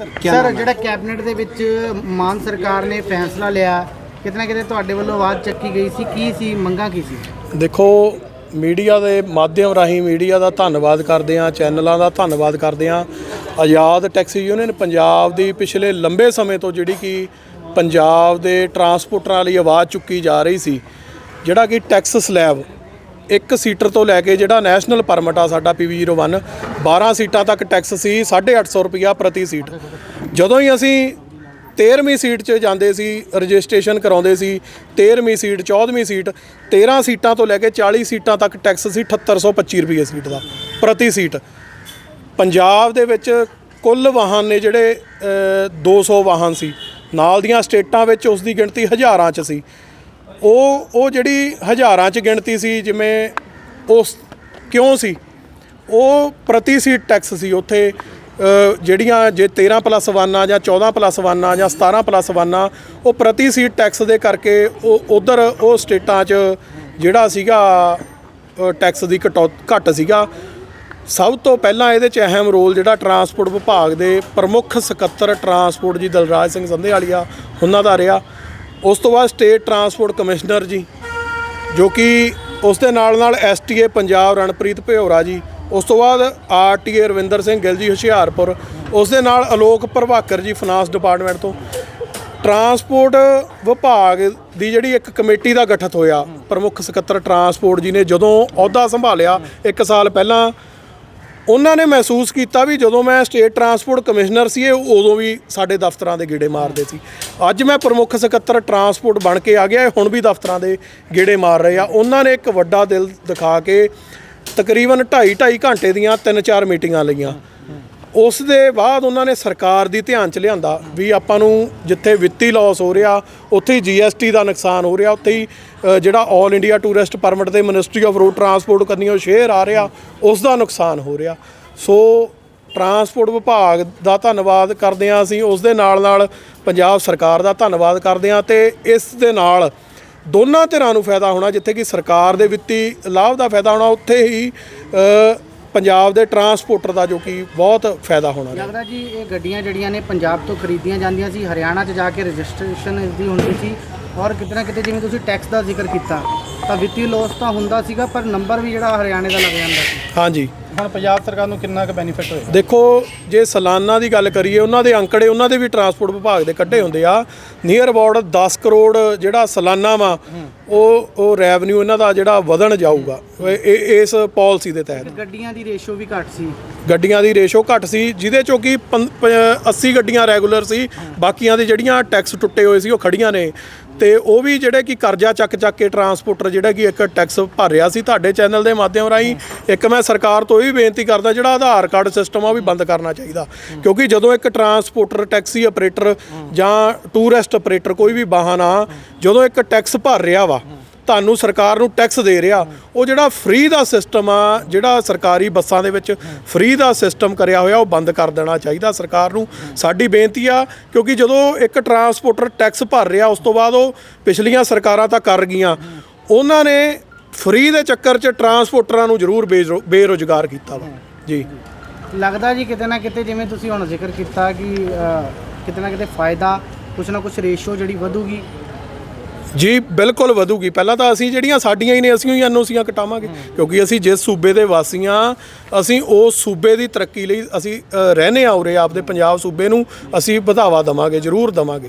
Sir ਜਿਹੜਾ cabinet ਦੇ ਵਿੱਚ ਮਾਨ ਸਰਕਾਰ ਨੇ ਫੈਸਲਾ ਲਿਆ ਕਿਤਨਾ ਕਿਤੇ ਤੁਹਾਡੇ ਵੱਲੋਂ ਆਵਾਜ਼ ਚੱਕੀ ਗਈ ਸੀ ਕੀ ਸੀ ਮੰਗਾਂ ਕੀ ਸੀ? ਦੇਖੋ ਮੀਡੀਆ ਦੇ ਮਾਧਿਅਮ ਰਾਹੀਂ ਮੀਡੀਆ ਦਾ ਧੰਨਵਾਦ ਕਰਦੇ ਹਾਂ ਚੈਨਲਾਂ ਦਾ ਧੰਨਵਾਦ ਕਰਦੇ ਹਾਂ। ਆਜ਼ਾਦ ਟੈਕਸੀ ਯੂਨੀਅਨ ਪੰਜਾਬ ਦੀ ਪਿਛਲੇ ਲੰਬੇ ਸਮੇਂ ਤੋਂ ਜਿਹੜੀ ਕਿ ਪੰਜਾਬ ਦੇ ਟਰਾਂਸਪੋਰਟਰਾਂ ਲਈ ਆਵਾਜ਼ ਚੁੱਕੀ ਜਾ ਰਹੀ ਸੀ ਜਿਹੜਾ ਕਿ ਟੈਕਸ ਸਲੈਬ ਇੱਕ ਸੀਟਰ ਤੋਂ ਲੈ ਕੇ ਜਿਹੜਾ ਨੈਸ਼ਨਲ ਪਰਮਿਟ ਆ ਸਾਡਾ PV01 12 ਸੀਟਾਂ ਤੱਕ ਟੈਕਸ ਸੀ 850 ਰੁਪਿਆ ਪ੍ਰਤੀ ਸੀਟ। ਜਦੋਂ ਹੀ ਅਸੀਂ 13ਵੀਂ ਸੀਟ 'ਚ ਜਾਂਦੇ ਸੀ ਰਜਿਸਟ੍ਰੇਸ਼ਨ ਕਰਾਉਂਦੇ ਸੀ 13ਵੀਂ ਸੀਟ 14ਵੀਂ ਸੀਟ 13 ਸੀਟਾਂ ਤੋਂ ਲੈ ਕੇ 40 ਸੀਟਾਂ ਤੱਕ ਟੈਕਸ ਸੀ 7825 ਰੁਪਏ ਸੀਟ ਦਾ ਪ੍ਰਤੀ ਸੀਟ। ਪੰਜਾਬ ਦੇ ਵਿੱਚ ਕੁੱਲ ਵਾਹਨ ਨੇ ਜਿਹੜੇ ਅ, 200 ਵਾਹਨ ਸੀ। ਨਾਲ ਦੀਆਂ ਸਟੇਟਾਂ ਵਿੱਚ ਉਸ ਦੀ ਗਿਣਤੀ ਹਜ਼ਾਰਾਂ 'ਚ ਸੀ। ਉਹ ਉਹ ਜਿਹੜੀ ਹਜ਼ਾਰਾਂ 'ਚ ਗਿਣਤੀ ਸੀ, ਜਿਵੇਂ ਉਸ ਕਿਉਂ ਸੀ? ਉਹ ਪ੍ਰਤੀ ਸੀਟ ਟੈਕਸ ਸੀ ਉੱਥੇ। ਜਿਹੜੀਆਂ ਜੇ 13 ਪਲੱਸ 1 ਆ ਜਾਂ 14 ਪਲੱਸ 1 ਆ ਜਾਂ 17 ਪਲੱਸ 1 ਆ, ਉਹ ਪ੍ਰਤੀ ਸੀਟ ਟੈਕਸ ਦੇ ਕਰਕੇ ਉਹ ਉਧਰ ਉਹ ਸਟੇਟਾਂ 'ਚ ਜਿਹੜਾ ਸੀਗਾ ਟੈਕਸ ਦੀ ਕਟੌ, ਘੱਟ ਸੀਗਾ। ਸਭ ਤੋਂ ਪਹਿਲਾਂ ਇਹਦੇ 'ਚ ਅਹਿਮ ਰੋਲ ਜਿਹੜਾ ਟਰਾਂਸਪੋਰਟ ਵਿਭਾਗ ਦੇ ਪ੍ਰਮੁੱਖ ਸਕੱਤਰ ਟਰਾਂਸਪੋਰਟ ਜੀ ਦਲਰਾਜ ਸਿੰਘ ਸੰਧੇਵਾਲੀਆ, ਉਹਨਾਂ ਦਾ ਰਿਹਾ। ਉਸ ਤੋਂ ਬਾਅਦ ਸਟੇਟ ਟਰਾਂਸਪੋਰਟ ਕਮਿਸ਼ਨਰ ਜੀ, ਜੋ ਕਿ ਉਸ ਦੇ ਨਾਲ ਨਾਲ ਐਸਟੀਏ ਪੰਜਾਬ ਰਣਪ੍ਰੀਤ ਭਿਓਰਾ ਜੀ, ਉਸ ਤੋਂ ਬਾਅਦ ਆਰਟੀਏ ਰਵਿੰਦਰ ਸਿੰਘ ਗਿੱਲ ਜੀ ਹੁਸ਼ਿਆਰਪੁਰ, ਉਸ ਦੇ ਨਾਲ ਅਲੋਕ ਪ੍ਰਭਾਕਰ ਜੀ ਫਾਈਨਾਂਸ ਡਿਪਾਰਟਮੈਂਟ ਤੋਂ। ਟਰਾਂਸਪੋਰਟ ਵਿਭਾਗ ਦੀ ਜਿਹੜੀ ਇੱਕ ਕਮੇਟੀ ਦਾ ਗਠਿਤ ਹੋਇਆ, ਪ੍ਰਮੁੱਖ ਸਕੱਤਰ ਟਰਾਂਸਪੋਰਟ ਜੀ ਨੇ ਜਦੋਂ ਅਹੁਦਾ ਸੰਭਾਲਿਆ 1 ਸਾਲ ਪਹਿਲਾਂ ਉਹਨਾਂ ਨੇ ਮਹਿਸੂਸ ਕੀਤਾ ਵੀ ਜਦੋਂ ਮੈਂ ਸਟੇਟ ਟਰਾਂਸਪੋਰਟ ਕਮਿਸ਼ਨਰ ਸੀ, ਇਹ ਉਦੋਂ ਵੀ ਸਾਡੇ ਦਫ਼ਤਰਾਂ ਦੇ ਗੇੜੇ ਮਾਰਦੇ ਸੀ। ਅੱਜ ਮੈਂ ਪ੍ਰਮੁੱਖ ਸਕੱਤਰ ਟਰਾਂਸਪੋਰਟ ਬਣ ਕੇ ਆ ਗਿਆ, ਇਹ ਹੁਣ ਵੀ ਦਫ਼ਤਰਾਂ ਦੇ ਗੇੜੇ ਮਾਰ ਰਹੇ ਆ। ਉਹਨਾਂ ਨੇ ਇੱਕ ਵੱਡਾ ਦਿਲ ਦਿਖਾ ਕੇ ਤਕਰੀਬਨ 2.5 2.5 ਘੰਟੇ ਦੀਆਂ 3-4 ਮੀਟਿੰਗਾਂ ਲਈਆਂ। ਉਸ ਦੇ ਬਾਅਦ ਉਹਨਾਂ ਨੇ ਸਰਕਾਰ ਦੀ ਧਿਆਨ ਚ ਲਿਆਂਦਾ ਵੀ ਆਪਾਂ ਨੂੰ ਜਿੱਥੇ ਵਿੱਤੀ ਲਾਸ ਹੋ ਰਿਹਾ, ਉੱਥੇ ਹੀ ਜੀਐਸਟੀ ਦਾ ਨੁਕਸਾਨ ਹੋ ਰਿਹਾ, ਉੱਥੇ ਹੀ ਜਿਹੜਾ 올 ਇੰਡੀਆ ਟੂਰਿਸਟ ਪਰਮਿਟ ਤੇ ਮਿਨਿਸਟਰੀ ਆਫ ਰੋਡ ਟਰਾਂਸਪੋਰਟ ਕਰਨੀ ਉਹ ਸ਼ੇਅਰ ਆ ਰਿਹਾ ਉਸ ਦਾ ਨੁਕਸਾਨ ਹੋ ਰਿਹਾ। ਸੋ ਟਰਾਂਸਪੋਰਟ ਵਿਭਾਗ ਦਾ ਧੰਨਵਾਦ ਕਰਦੇ ਹਾਂ ਅਸੀਂ ਉਸ ਦੇ ਨਾਲ ਨਾਲ ਪੰਜਾਬ ਸਰਕਾਰ ਦਾ ਧੰਨਵਾਦ ਕਰਦੇ ਹਾਂ ਤੇ ਇਸ ਦੇ ਨਾਲ ਦੋਨਾਂ ਧਿਰਾਂ ਨੂੰ ਫਾਇਦਾ ਹੋਣਾ, ਜਿੱਥੇ ਕਿ ਸਰਕਾਰ ਦੇ ਵਿੱਤੀ ਲਾਭ ਦਾ ਫਾਇਦਾ ਹੋਣਾ, ਉੱਥੇ ਹੀ ਪੰਜਾਬ ਦੇ ਟਰਾਂਸਪੋਰਟਰ ਦਾ ਜੋ ਕਿ ਬਹੁਤ ਫਾਇਦਾ ਹੋਣਾ ਲੱਗਦਾ ਜੀ ਇਹ ਗੱਡੀਆਂ ਜਿਹੜੀਆਂ ਨੇ ਪੰਜਾਬ ਤੋਂ ਖਰੀਦੀਆਂ ਜਾਂਦੀਆਂ ਸੀ, ਹਰਿਆਣਾ 'ਚ ਜਾ ਕੇ ਰਜਿਸਟ੍ਰੇਸ਼ਨ ਇਸ ਦੀ ਹੁੰਦੀ ਸੀ ਔਰ ਕਿਤਨਾ ਕਿਤੇ ਜਿਵੇਂ ਤੁਸੀਂ ਟੈਕਸ ਦਾ ਜ਼ਿਕਰ ਕੀਤਾ, ਤਾਂ ਵਿੱਤੀ ਲੋਸ ਤਾਂ ਹੁੰਦਾ ਸੀਗਾ, ਪਰ ਨੰਬਰ ਵੀ ਜਿਹੜਾ ਹਰਿਆਣੇ ਦਾ ਲੱਗ ਜਾਂਦਾ ਸੀ। ਹਾਂਜੀ। ਹੁਣ ਪੰਜਾਬ ਸਰਕਾਰ ਨੂੰ ਕਿੰਨਾ ਕੁ ਬੈਨੀਫਿਟ ਹੋਏਗਾ? ਦੇਖੋ ਜੇ ਸਾਲਾਨਾ ਦੀ ਗੱਲ ਕਰੀਏ ਉਹਨਾਂ ਦੇ ਅੰਕੜੇ ਉਹਨਾਂ ਦੇ ਵੀ ਟਰਾਂਸਪੋਰਟ ਵਿਭਾਗ ਦੇ ਕੱਢੇ ਹੁੰਦੇ ਆ। ਨੀਅਰ ਅਬਾਊਟ 10 ਕਰੋੜ ਜਿਹੜਾ ਸਾਲਾਨਾ ਵਾ ਉਹ ਉਹ ਰੈਵਨਿਊ ਇਹਨਾਂ ਦਾ ਜਿਹੜਾ ਵਧਣ ਜਾਊਗਾ। ਇਹ- ਇਸ ਪਾਲਿਸੀ ਦੇ ਤਹਿਤ। ਗੱਡੀਆਂ ਦੀ ਰੇਸ਼ੋ ਵੀ ਘੱਟ ਸੀ। ਗੱਡੀਆਂ ਦੀ ਰੇਸ਼ੋ ਘੱਟ ਸੀ ਜਿਹਦੇ ਚੋਂ ਕਿ ਪੰ- ਪ- 80 ਗੱਡੀਆਂ ਰੈਗੂਲਰ ਸੀ ਬਾਕੀਆਂ ਦੇ ਜਿਹੜੀਆਂ ਟੈਕਸ ਟੁੱਟੇ ਹੋਏ ਸੀ ਉਹ ਖੜੀਆਂ ਨੇ। ਤੇ ਉਹ ਵੀ ਜਿਹੜੇ ਕਿ ਕਰਜ਼ਾ ਚੱਕ ਚੱਕ ਕੇ ਟਰਾਂਸਪੋਰਟਰ ਜਿਹੜਾ ਕਿ ਇੱਕ ਟੈਕਸ ਭਰ ਰਿਹਾ ਸੀ ਤੁਹਾਡੇ ਚੈਨਲ ਦੇ ਮਾਧਿਅਮ ਰਾਹੀਂ ਇੱਕ ਮੈਂ ਸਰਕਾਰ ਤੋਂ ਇਹ ਵੀ ਬੇਨਤੀ ਕਰਦਾ ਜਿਹੜਾ ਆਧਾਰ ਕਾਰਡ ਸਿਸਟਮ ਆ ਉਹ ਵੀ ਬੰਦ ਕਰਨਾ ਚਾਹੀਦਾ। ਕਿਉਂਕਿ ਜਦੋਂ ਇੱਕ ਟਰਾਂਸਪੋਰਟਰ ਟੈਕਸੀ ਆਪਰੇਟਰ ਜਾਂ ਟੂਰਿਸਟ ਆਪਰੇਟਰ ਕੋਈ ਵੀ ਵਾਹਨ ਆ, ਜਦੋਂ ਇੱਕ ਟੈਕਸ ਭਰ ਰਿਹਾ ਵਾ, ਤੁਹਾਨੂੰ ਸਰਕਾਰ ਨੂੰ ਟੈਕਸ ਦੇ ਰਿਹਾ, ਉਹ ਜਿਹੜਾ ਫ੍ਰੀ ਦਾ ਸਿਸਟਮ ਆ, ਜਿਹੜਾ ਸਰਕਾਰੀ ਬੱਸਾਂ ਦੇ ਵਿੱਚ ਫ੍ਰੀ ਦਾ ਸਿਸਟਮ ਕਰਿਆ ਹੋਇਆ, ਉਹ ਬੰਦ ਕਰ ਦੇਣਾ ਚਾਹੀਦਾ ਸਰਕਾਰ ਨੂੰ। ਸਾਡੀ ਬੇਨਤੀ ਆ, ਕਿਉਂਕਿ ਜਦੋਂ ਇੱਕ ਟਰਾਂਸਪੋਰਟਰ ਟੈਕਸ ਭਰ ਰਿਹਾ, ਉਸ ਤੋਂ ਬਾਅਦ ਉਹ ਪਿਛਲੀਆਂ ਸਰਕਾਰਾਂ ਤਾਂ ਕਰ ਗਈਆਂ। ਉਹਨਾਂ ਨੇ ਫ੍ਰੀ ਦੇ ਚੱਕਰ 'ਚ ਟਰਾਂਸਪੋਰਟਰਾਂ ਨੂੰ ਜ਼ਰੂਰ ਬੇਰੁ- ਬੇਰੁਜ਼ਗਾਰ ਕੀਤਾ ਵਾ। ਜੀ। ਲੱਗਦਾ ਜੀ ਕਿਤੇ ਨਾ ਕਿਤੇ ਜਿਵੇਂ ਤੁਸੀਂ ਹੁਣ ਜ਼ਿਕਰ ਕੀਤਾ ਕਿ ਅ, ਕਿਤੇ ਨਾ ਕਿਤੇ ਫਾਇਦਾ ਕੁਛ ਨਾ ਕੁਛ ਰੇਸ਼ੋ ਜਿਹੜੀ ਵਧੂਗੀ। ਜੀ ਬਿਲਕੁਲ ਵਧੂਗੀ। ਪਹਿਲਾਂ ਤਾਂ ਅਸੀਂ ਜਿਹੜੀਆਂ ਸਾਡੀਆਂ ਹੀ ਨੇ ਅਸੀਂ ਹੀ ਐਨਓਸੀਆਂ ਕਟਾਵਾਂਗੇ। ਕਿਉਂਕਿ ਅਸੀਂ ਜਿਸ ਸੂਬੇ ਦੇ ਵਾਸੀਆਂ ਅਸੀਂ ਉਸ ਸੂਬੇ ਦੀ ਤਰੱਕੀ ਲਈ ਅਸੀਂ ਅ, ਰਹਨੇ ਆ ਉਰੇ ਆਪਦੇ ਪੰਜਾਬ ਸੂਬੇ ਨੂੰ ਅਸੀਂ ਵਧਾਵਾ ਦਵਾਂਗੇ ਜ਼ਰੂਰ ਦਵਾਂਗੇ।